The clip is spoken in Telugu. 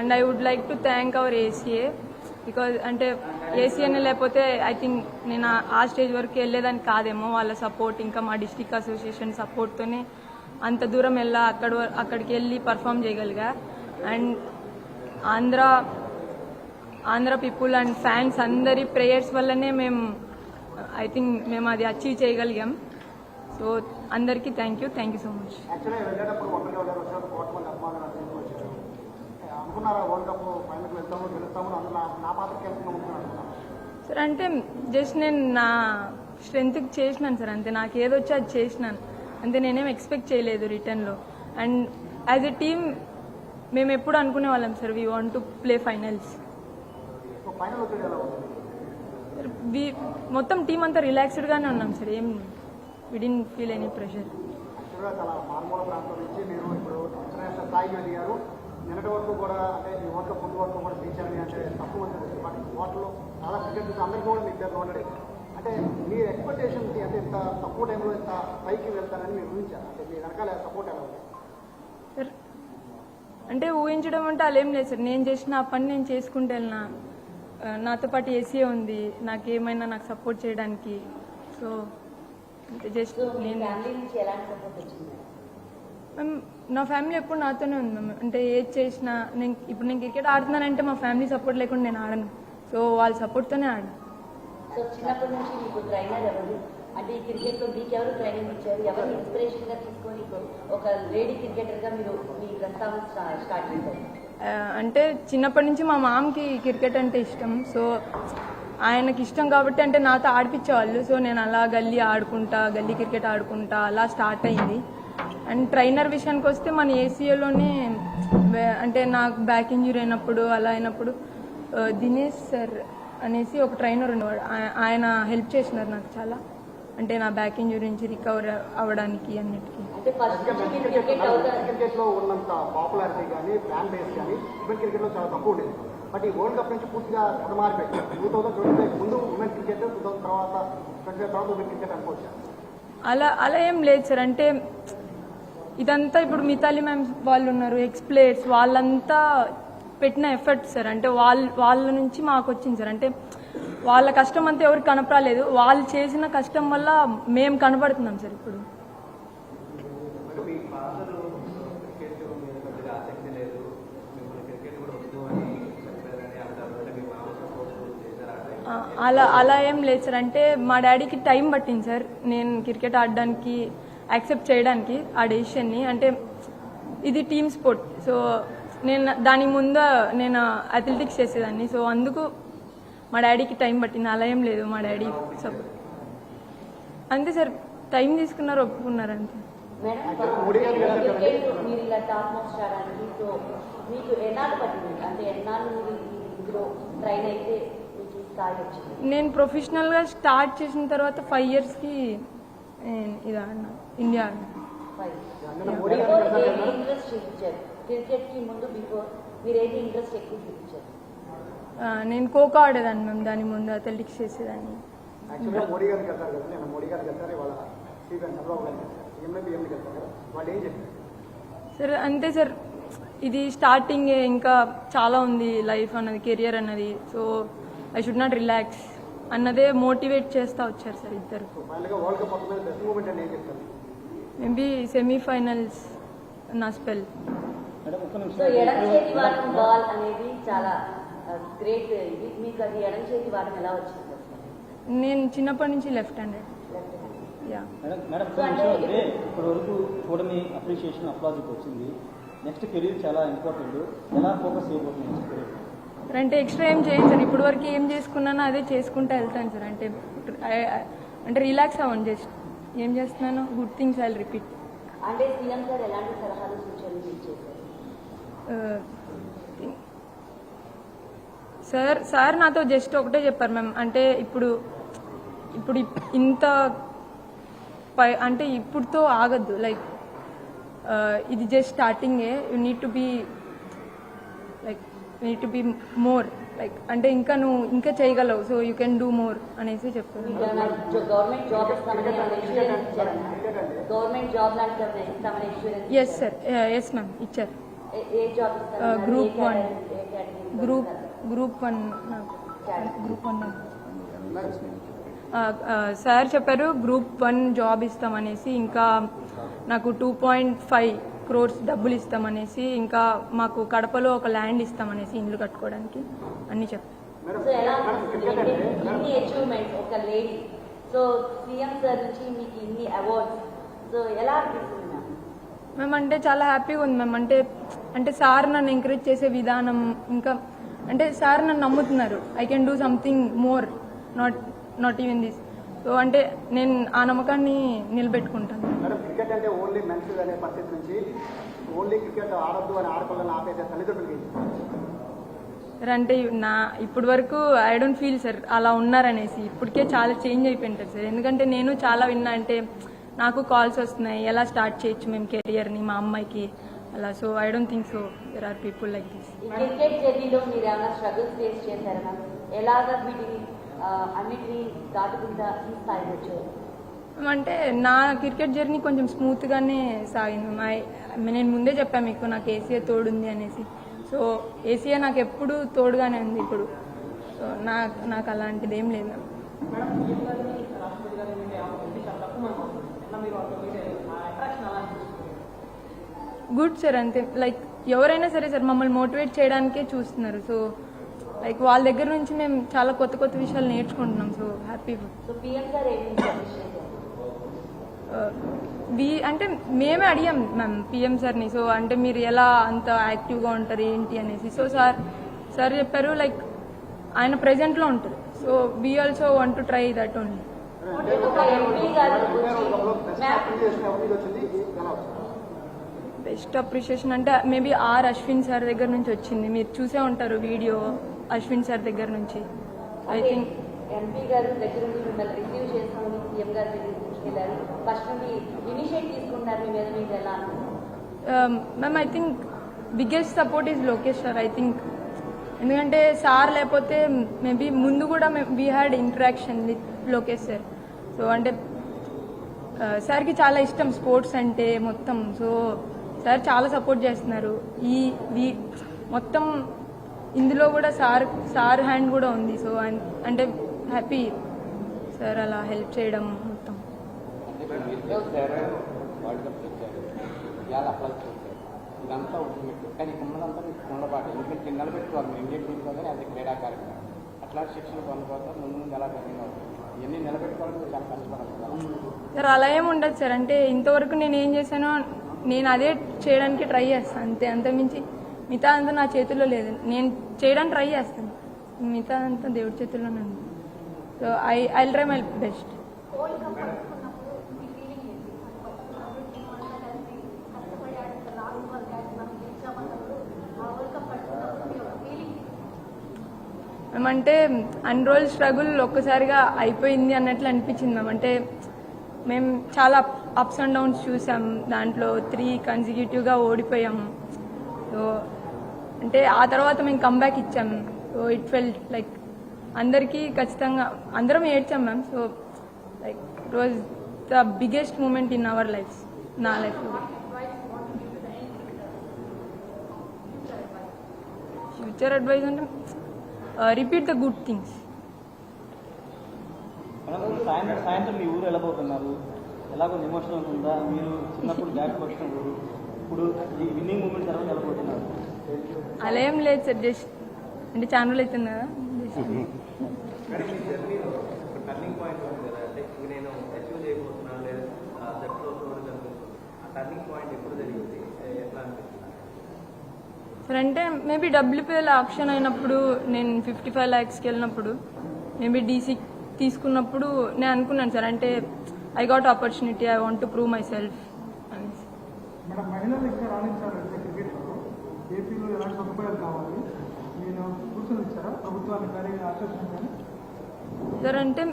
And I would like to thank our ACA because అంటే ఏసీఏనే లేకపోతే ఐ థింక్ నేను ఆ- స్టేజ్ వరకు వెళ్ళేదాన్ని కాదేమో వాళ్ళ సపోర్ట్ ఇంకా మా డిస్టిక్ అసోసియేషన్ సపోర్ట్తోనే అంత దూరం వెళ్ళా అక్కడ అక్కడికి వెళ్ళి perform చేయగలిగా. And Andhra Andhra people and fans అందరి ప్రేయర్స్ వల్లనే మేము ఐ థింక్ మేము అది అచీవ్ చేయగలిగాం. సో అందరికీ thank you thank you so much యాక్చువల్గా వెళ్ళేటప్పుడు ఒక్కటే వెళ్ళారు వచ్చినప్పుడు కోట్ల మంది అభిమానులు అందరూ వచ్చారు అనుకున్నారా వరల్డ్ కప్ ఫైనల్కి వెళ్తాము గెలుస్తాము అందులో నా- నా పాత్రకి వెళ్తున్నాం అనుకున్నాను. సార్ అంటే జస్ట్ నేను నా స్ట్రెంగ్త్కి చేసినాను సార్ అంతే. నాకు ఏదొచ్చో అది చేసినాను. అంతే నేనేం ఎక్స్పెక్ట్ చేయలేదు రిటర్న్లో. అండ్ యాజ్ ఎ టీమ్ మేము ఎప్పుడు అనుకునే వాళ్ళం sir we want to play finals మొత్తం టీం అంతా రిలాక్స్డ్గానే ఉన్నాం సార్ ఏం విడిన్ ఫీల్ ఎనీ ప్రెషర్ చాలా మారుమూల ప్రాంతం నుంచి మీరు ఇప్పుడు ఇంటర్నేషనల్ స్థాయికి ఎదిగారు నిన్నటి వరకు కూడా అంటే ఈ కప్ ముందు వరకు కూడా టీచర్ని అంటే తక్కువ మంది బట్ ఓట్లో చాలా క్రికెట్ అందరికీ కూడా మీకు దగ్గర ఉండడం అంటే మీ ఎక్స్పెక్టేషన్కి అంటే ఇంత తక్కువ టైంలో ఇంత పైకి వెళ్తారని మీరు ఊహించారు? అంటే మీ వెనకాల సపోర్ట్ ఎలా ఉంది? అంటే ఊహించడం అంటే అలా ఏం లేదు సార్. నేను చేసిన ఆ పని నేను చేసుకుంటూ వెళ్ళినా నాతో పాటు ఏసీ ఉంది. నాకేమైనా నాకు సపోర్ట్ చేయడానికి. సో అంటే జస్ట్ నేను మ్యామ్ నా ఫ్యామిలీ ఎప్పుడు నాతోనే ఉంది మ్యామ్ అంటే ఏది చేసినా నేను ఇప్పుడు నేను క్రికెట్ ఆడుతున్నానంటే మా ఫ్యామిలీ సపోర్ట్ లేకుండా నేను ఆడను. సో వాళ్ళ సపోర్ట్తోనే ఆడను. సో చిన్నప్పటి నుంచి మీకు ట్రైనర్ ఎవరు? అంటే ఈ క్రికెట్లో మీకు ఎవరు ట్రైనింగ్ ఇచ్చారు? ఎవరు ఇన్స్పిరేషన్గా తీసుకొని మీకు ఒక లేడీ క్రికెటర్గా మీరు మీ ప్రస్తావన స్టా- స్టార్ట్ చేశారు? ఆ, అంటే చిన్నప్పటి నుంచి మా మామకి క్రికెట్ అంటే ఇష్టం. సో ఆయనకి ఇష్టం కాబట్టి అంటే నాతో ఆడిపించేవాళ్ళు సో నేను అలా గల్లీ ఆడుకుంటా గల్లీ క్రికెట్ ఆడుకుంటా అలా స్టార్ట్ అయింది. అండ్ ట్రైనర్ విషయానికి వస్తే మన ఏసీఏలోనే అంటే నాకు బ్యాక్ ఇంజురీ అయినప్పుడు అలా అయినప్పుడు దినేష్ సార్ అనేసి ఒక ట్రైనర్ ఉండేవాడు. ఆయ- ఆయన హెల్ప్ చేసినారు నాకు చాలా. అంటే నా బ్యాక్ ఇంజురీ నుంచి రికవర్ అవ్వడానికి అన్నిటికీ. బట్ ఈ వరల్డ్ కప్ నుంచి పూర్తిగా టూ థౌసండ్ ట్వంటీ ఫైవ్ ముందు క్రికెట్ టూ థౌసండ్ తర్వాత ట్వంటీ ఫైవ్ తర్వాత ఉమెన్ క్రికెట్ అనుకోవచ్చు. అలా అలా ఏం లేదు సార్. అంటే ఇదంతా ఇప్పుడు మితాలి మ్యామ్ వాళ్ళు ఉన్నారు ఎక్స్ ప్లేయర్స్ వాళ్ళంతా పెట్టిన ఎఫర్ట్ సార్. అంటే వాళ్ళ వాళ్ళ నుంచి మాకు వచ్చింది సార్. అంటే వాళ్ళ కష్టం అంతా ఎవరికి కనపరాలేదు వాళ్ళు చేసిన కష్టం వల్ల మేము కనబడుతున్నాం సార్ ఇప్పుడు. అలా అలా ఏం లేదు సార్. అంటే మా డాడీకి టైం పట్టింది సార్. నేను క్రికెట్ ఆడడానికి యాక్సెప్ట్ చేయడానికి ఆ డెసిషన్ని అంటే ఇది టీమ్ స్పోర్ట్. సో నేను దానికి ముందు నేను అథ్లెటిక్స్ చేసేదాన్ని. సో అందుకు మా డాడీకి టైం పట్టింది. అలా ఏం లేదు. మా డాడీ సపోర్ట్. అంతే సార్. టైం తీసుకున్నారు ఒప్పుకున్నారు అంతే. నేను ప్రొఫెషనల్గా స్టార్ట్ చేసిన తర్వాత ఫైవ్ ఇయర్స్కి ఇది ఆడినా ఇండియా ఆడినా ఇంట్రెస్ట్ చూపించారు ముందు బిఫోర్ ఇంట్రెస్ట్ ఎక్కువ చూపించారు నేను ఖోఖో ఆడేదాన్ని మ్యామ్ దాని ముందు అథ్లెటిక్స్ చేసేదాన్ని. యాక్చువల్గా మోడీ గారికి వెళ్తారు కదా నేను మోడీ గారికి వెళ్తారు వాళ్ళ సీఎం చంద్రబాబు గారికి సీఎంలో పిఎంకి వెళ్తారు కదా వాళ్ళు ఏం చెప్పారు సార్ అంతే సార్ ఇది స్టార్టింగ్ ఇంకా చాలా ఉంది లైఫ్ అన్నది కెరియర్ అన్నది. So I should not relax అన్నదే మోటివేట్ చేస్తా వచ్చారు సార్ ఇద్దరు. మేబీ సెమీఫైనల్స్ నా స్పెల్? నేను చిన్నప్పటి నుంచి లెఫ్ట్ హ్యాండెడ్. ఇప్పటి వరకు చూడని అప్రిషియేషన్ అప్లాజిక్ వచ్చింది. నెక్స్ట్ కెరీర్ చాలా ఇంపార్టెంట్. ఎలా ఫోకస్ చేయబోతుంది సార్ అంటే ఎక్స్ట్రా ఏం చేయను సార్? ఇప్పుడు వరకు ఏం చేసుకున్నానో అదే చేసుకుంటూ వెళ్తాను సార్. అంటే అంటే రిలాక్స్ అవ్వండి జస్ట్ ఏం చేస్తున్నానో గుడ్ థింగ్స్ ఐ రిపీట్ అంటే సీఎం సార్ ఎలాంటి సలహాలు సూచనలు సార్ సార్ నాతో జస్ట్ ఒకటే చెప్పారు మ్యామ్ అంటే ఇప్పుడు ఇప్పుడు ఇప్- ఇంత పై అంటే ఇప్పుడుతో ఆగద్దు. లైక్ ఇది జస్ట్ స్టార్టింగే you need to be like need to be more like అంటే ఇంకా నువ్వు ఇంకా చేయగలవు so you can do more అనేసి insurance yes sir yes ma'am ఇచ్చారు? category? లో group? Group one group one sir చెప్పారు గ్రూప్ వన్ జాబ్ ఇస్తామనేసి ఇంకా నాకు టూ పాయింట్ ఫైవ్ క్రోర్స్ డబ్బులు ఇస్తామనేసి ఇంకా మాకు కడపలో ఒక ల్యాండ్ ఇస్తామనేసి ఇల్లు కట్టుకోవడానికి అన్ని చెప్పారు ఇన్ని అచీవ్మెంట్స్ ఒక లేడీ సో సీఎం సార్ నుంచి మీకు ఇన్ని అవార్డ్స్ సో ఎలా అనిపిస్తుంది మ్యామ్? మేము అంటే చాలా హ్యాపీగా ఉంది మేము అంటే అంటే సార్ నన్ను ఎంకరేజ్ చేసే విధానం ఇంకా అంటే సార్ నన్ను నమ్ముతున్నారు. I can do something more not not even this so అంటే నేను ఆ నమ్మకాన్ని నిలబెట్టుకుంటాను. అంటే ఓన్లీ మెన్స్ అనే పరిస్థితి నుంచి ఓన్లీ క్రికెట్ ఆడొద్దు అని ఆడపిల్లలు ఆపేసే తల్లిదండ్రులకి సార్ అంటే నా ఇప్పటి వరకు ఐ డోంట్ ఫీల్ సార్ అలా ఉన్నారనేసి ఇప్పటికే చాలా చేంజ్ అయిపోయింటారు సార్. ఎందుకంటే నేను చాలా విన్నా అంటే నాకు కాల్స్ వస్తున్నాయి ఎలా స్టార్ట్ చేయొచ్చు మేము కెరియర్ని మా అమ్మాయికి అలా. So I don't think so there are people like this cricket జర్నీలో మీరు ఏమైనా స్ట్రగుల్స్ ఫేస్ చేశారా? మ్యామ్ ఎలాగా వీటిని ఆ, అన్నిటినీ దాటుకుంటా ఈ స్థాయికి వచ్చారు అంటే నా క్రికెట్ జర్నీ కొంచెం స్మూత్ గానే సాగింది. మా నేను ముందే చెప్పాను మీకు నాకు ఏసీఏ తోడుంది అనేసి. సో ఏసీఏ నాకు ఎప్పుడు తోడుగానే ఉంది ఇప్పుడు. సో నాకు నాకు అలాంటిది ఏం లేదు. గుడ్ సార్ అంతే. లైక్ ఎవరైనా సరే సార్ మమ్మల్ని మోటివేట్ చేయడానికే చూస్తున్నారు. సో లైక్ వాళ్ళ దగ్గర నుంచి మేము చాలా కొత్త కొత్త విషయాలు నేర్చుకుంటున్నాం. So happy so PM sir ఏమి సజెస్ట్ చేశారు వి అంటే మేమే అడిగాం మ్యామ్ పిఎం సార్ని. సో అంటే మీరు ఎలా అంత యాక్టివ్గా ఉంటారు ఏంటి అనేసి. సో సార్ సార్ చెప్పారు లైక్ ఆయన ప్రెజెంట్లో ఉంటారు. So we also want to try that only. Best appreciation అంటే మేబీ ఆర్ అశ్విన్ సార్ దగ్గర నుంచి వచ్చింది. మీరు చూసే ఉంటారు వీడియో అశ్విన్ సార్ దగ్గర నుంచి. ఐ థింక్ ఎంపీ గారు దగ్గర నుండి మిమ్మల్ని రిసీవ్ చేసుకొని సీఎం గారి దగ్గర తీసుకెళ్ళారు. ఫస్ట్ నుండి ఇనిషియేట్ తీసుకున్నారు మీ మీద ఎలా ma'am I think biggest support is Lokesh sir I think ఎందుకంటే సార్ లేకపోతే మేబీ ముందు కూడా we had interaction with Lokesh sir so అంటే uh, సార్కి చాలా ఇష్టం స్పోర్ట్స్ అంటే మొత్తం. సో సార్ చాలా సపోర్ట్ చేస్తున్నారు. ఈ వీ మొత్తం ఇందులో కూడా సార్ సార్ హ్యాండ్ కూడా ఉంది. సో అంటే హ్యాపీ సార్ అలా హెల్ప్ చేయడం మొత్తం. వరల్డ్ కప్ తెచ్చారు ఇవాళ అప్లై చేశారు ఇదంతా ultimate. కానీ ఇక్కడ ఉన్నదంతా మీకు ఉండబాటు ఎందుకంటే నిలబెట్టుకోవాలి మేము ఇండియన్ టీంలో కానీ అది క్రీడాకారిక అట్లాంటి శిక్షణ పొందుకోవాలి ముందు ముందు ఎలా ట్రైనింగ్ ఇవన్నీ నిలబెట్టుకోవడం చాలా కష్టపడాలి సార్ అలా ఏం ఉండదు సార్. అంటే ఇంతవరకు నేను ఏం చేశానో నేను అదే చేయడానికి ట్రై చేస్తాను. అంతే అంతమించి మిగతా అంతా నా చేతుల్లో లేదు. నేను చేయడానికి ట్రై చేస్తాను. మిగతా అంతా దేవుడి చేతుల్లోనే ఉంది. So I I try my best world cup పట్టుకున్నప్పుడు మీ ఫీలింగ్ ఏంటి టీం అంతా కలిసి కష్టపడి ఆడిన లాస్ట్ వరల్డ్ కప్ మనం గెలిచామన్నప్పుడు ఆ వరల్డ్ కప్ పట్టుకున్నప్పుడు మీ ఒక ఫీలింగ్ మేమంటే అన్ని రోజులు స్ట్రగుల్ ఒక్కసారిగా అయిపోయింది అన్నట్లు అనిపించింది మేమంటే అంటే మేము చాలా అప్స్ అండ్ డౌన్స్ చూసాం. దాంట్లో త్రీ కన్సిక్యూటివ్గా ఓడిపోయాం. సో అంటే ఆ తర్వాత మేము కంబ్యాక్ ఇచ్చాం. సో ఇట్ ఫెల్ లైక్ అందరికీ ఖచ్చితంగా అందరం ఏడ్చాం ma'am. So like it was the biggest moment in our life నా లైఫ్లో. ఫ్యూచర్ అడ్వైజ్ అంటే రిపీట్ ద గుడ్ థింగ్స్ సాయంత్రం సాయంత్రం మీ ఊరు వెళ్ళబోతున్నారు. ఎలాగో ఎమోషనల్ ఉందా మీరు చిన్నప్పుడు బ్యాక్ ఊరు ఇప్పుడు ఈ విన్నింగ్ మూమెంట్ తర్వాత వెళ్ళబోతున్నారు. అలా ఏం లేదు సార్ జస్ట్ అంటే అవుతుంది కదా. జర్నీలో ఒక టర్నింగ్ పాయింట్ ఉంది కదా. అంటే ఇవి నేను అచీవ్ చేయబోతున్నాను లేదా సెట్ అవుతున్నాను కనిపిస్తుంది ఆ టర్నింగ్ పాయింట్ ఎప్పుడు జరిగింది? ఎట్లా అనిపిస్తుంది? అంటే మేబీ డబ్ల్యూపీఎల్ ఆప్షన్ అయినప్పుడు నేను ఫిఫ్టీ ఫైవ్ ల్యాక్స్కి వెళ్ళినప్పుడు మేబీ డీసీ తీసుకున్నప్పుడు నేను అనుకున్నాను సార్ అంటే I got opportunity I want to prove myself అనేసి సార్ అంటే